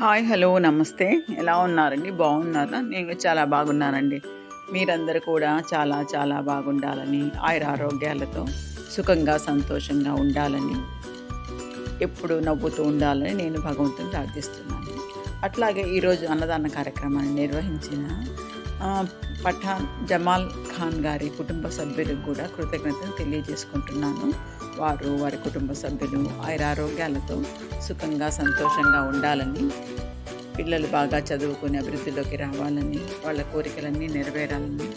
Hi hello నమస్తే. ఎలా ఉన్నారండి? బాగున్నారా? నేను చాలా బాగున్నానండి. మీరందరూ కూడా చాలా చాలా బాగుండాలని ఆయుర ఆరోగ్యాలతో సుఖంగా సంతోషంగా ఉండాలని ఎప్పుడు నవ్వుతూ ఉండాలని నేను భగవంతుని ప్రార్థిస్తున్నాను. అట్లాగే ఈరోజు అన్నదాన కార్యక్రమాన్ని నిర్వహించిన పఠాన్ జమాల్ ఖాన్ గారి కుటుంబ సభ్యులకు కూడా కృతజ్ఞతలు తెలియజేసుకుంటున్నాను. వారు వారి కుటుంబ సభ్యులు ఆయురారోగ్యాలతో సుఖంగా సంతోషంగా ఉండాలని పిల్లలు బాగా చదువుకుని అభివృద్ధిలోకి రావాలని వాళ్ళ కోరికలన్నీ నెరవేరాలని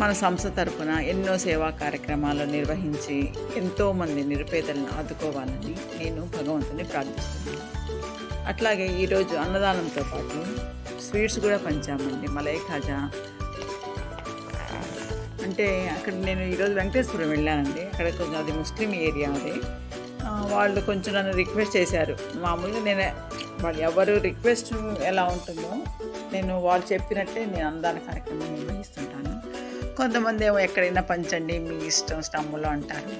మన సంస్థ తరపున ఎన్నో సేవా కార్యక్రమాలు నిర్వహించి ఎంతోమంది నిరుపేదలను ఆదుకోవాలని నేను భగవంతుని ప్రార్థిస్తున్నాను. అట్లాగే ఈరోజు అన్నదానంతో పాటు స్వీట్స్ కూడా పంచామండి మలై ఖాజా అంటే అక్కడ నేను ఈరోజు వెంకటేశ్వరం వెళ్ళానండి. అక్కడ కొంచెం అది ముస్లిం ఏరియా అది. వాళ్ళు కొంచెం నన్ను రిక్వెస్ట్ చేశారు. మామూలుగా నేను వాళ్ళు ఎవరు రిక్వెస్ట్ ఎలా ఉంటుందో నేను వాళ్ళు చెప్పినట్టే నేను అందాన కార్యక్రమం నిర్వహిస్తుంటాను. కొంతమంది ఏమో ఎక్కడైనా పంచండి మీ ఇష్టం స్టమ్ములో అంటారు.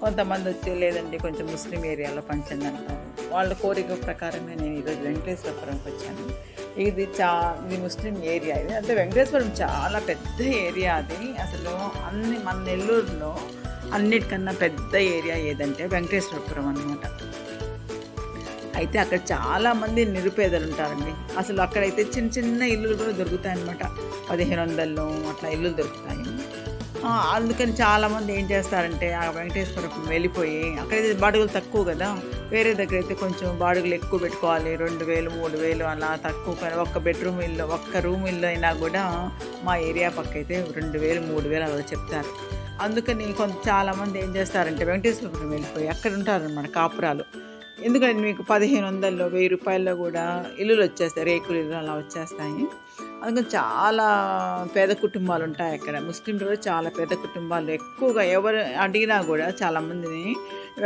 కొంతమంది వచ్చి లేదండి కొంచెం ముస్లిం ఏరియాలో పంచండి అంటారు. వాళ్ళ కోరిక ప్రకారమే నేను ఈరోజు వెంకటేశ్వరపురంకి వచ్చాను. ఇది చా ఇది ముస్లిం ఏరియా ఇది. అంటే వెంకటేశ్వరం చాలా పెద్ద ఏరియా అది. అసలు అన్ని మన నెల్లూరులో అన్నిటికన్నా పెద్ద ఏరియా ఏదంటే వెంకటేశ్వరపురం అనమాట అయితే అక్కడ చాలామంది నిరుపేదలు ఉంటారండి. అసలు అక్కడైతే చిన్న చిన్న ఇల్లులు కూడా దొరుకుతాయి అనమాట పదిహేను వందల్లో అట్లా ఇల్లులు దొరుకుతాయి. అందుకని చాలామంది ఏం చేస్తారంటే ఆ వెంకటేశ్వరపురం వెళ్ళిపోయి అక్కడైతే బాడుగులు తక్కువ కదా వేరే దగ్గర అయితే కొంచెం బాడుగులు ఎక్కువ పెట్టుకోవాలి రెండు వేలు మూడు వేలు అలా తక్కువ ఒక్క బెడ్రూమ్ ఇల్లు ఒక్క రూమ్ ఇల్లు అయినా కూడా మా ఏరియా పక్క అయితే రెండు వేలు మూడు వేలు అలా చెప్తారు. అందుకని కొంత చాలామంది ఏం చేస్తారంటే వెంకటేశ్వరపురం వెళ్ళిపోయి అక్కడ ఉంటారన్నమాట కాపురాలు. ఎందుకంటే మీకు పదిహేను వందల్లో వెయ్యి రూపాయల్లో కూడా ఇల్లులు వచ్చేస్తాయి రేకులు ఇల్లు అలా వచ్చేస్తాయి. అందుకని చాలా పేద కుటుంబాలు ఉంటాయి అక్కడ. ముస్లింలు కూడా చాలా పేద కుటుంబాలు. ఎక్కువగా ఎవరు అడిగినా కూడా చాలామందిని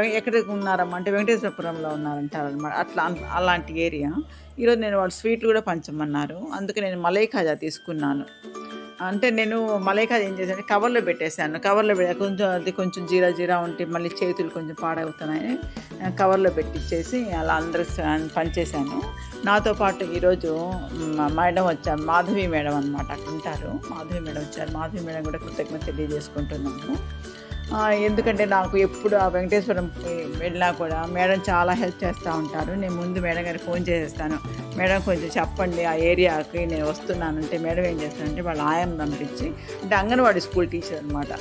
ఎక్కడ ఉన్నారమ్మంటే వెంకటేశ్వరపురంలో ఉన్నారంటారనమాట అట్లా అలాంటి ఏరియా. ఈరోజు నేను వాళ్ళు స్వీట్లు కూడా పంచమన్నారు. అందుకే నేను మలై ఖాజా తీసుకున్నాను. అంటే నేను మలైకా ఏం చేశాను కవర్లో పెట్టేశాను. కవర్లో పెట్టా కొంచెం అది కొంచెం జీరా జీరా ఉంటే మళ్ళీ చేతులు కొంచెం పాడవుతున్నాయని కవర్లో పెట్టించేసి అలా అందరూ పనిచేశాను నాతో పాటు ఈరోజు మేడం వచ్చారు మాధవి మేడం అనమాట అక్కడ ఉంటారు. మాధవి మేడం వచ్చారు మాధవి మేడం కూడా కృతజ్ఞత తెలియజేసుకుంటున్నాను. ఎందుకంటే నాకు ఎప్పుడు ఆ వెంకటేశ్వరం వెళ్ళినా కూడా మేడం చాలా హెల్ప్ చేస్తూ ఉంటారు. నేను ముందు మేడం గారికి ఫోన్ చేసేస్తాను. మేడం కొంచెం చెప్పండి ఆ ఏరియాకి నేను వస్తున్నానంటే మేడం ఏం చేస్తానంటే వాళ్ళ ఆయం పంపించి అంటే అంగన్వాడీ స్కూల్ టీచర్ అనమాట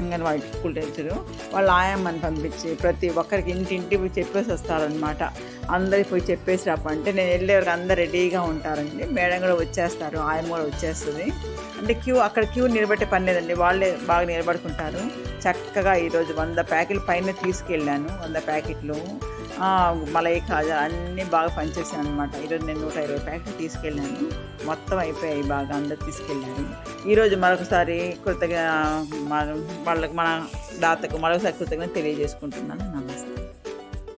అంగన్వాడీ స్కూల్ టీచరు వాళ్ళ ఆయమ్మని పంపించి ప్రతి ఒక్కరికి ఇంటింటికి పోయి చెప్పేసి వస్తారనమాట అందరికి పోయి చెప్పేసి రాపంటే నేను వెళ్ళే వరకు అందరు రెడీగా ఉంటారండి. మేడం కూడా వచ్చేస్తారు ఆయమ్మ కూడా వచ్చేస్తుంది. అంటే క్యూ అక్కడ క్యూ నిలబెట్టే పని లేదండి. వాళ్ళే బాగా నిలబడుకుంటారు. చక్కగా ఈరోజు వంద ప్యాకెట్లు పైన తీసుకెళ్ళాను. వంద ప్యాకెట్లు. మలై కాజా అన్నీ బాగా పనిచేసాను అనమాట ఈరోజు నేను నూట ఇరవై ప్యాకెట్లు తీసుకెళ్ళాను. మొత్తం అయిపోయాయి బాగా అందరు తీసుకెళ్ళాను ఈరోజు మరొకసారి కృతజ్ఞ వాళ్ళకి మన దాతకు మరొకసారి కృతజ్ఞత తెలియజేసుకుంటున్నాను. నమస్తే.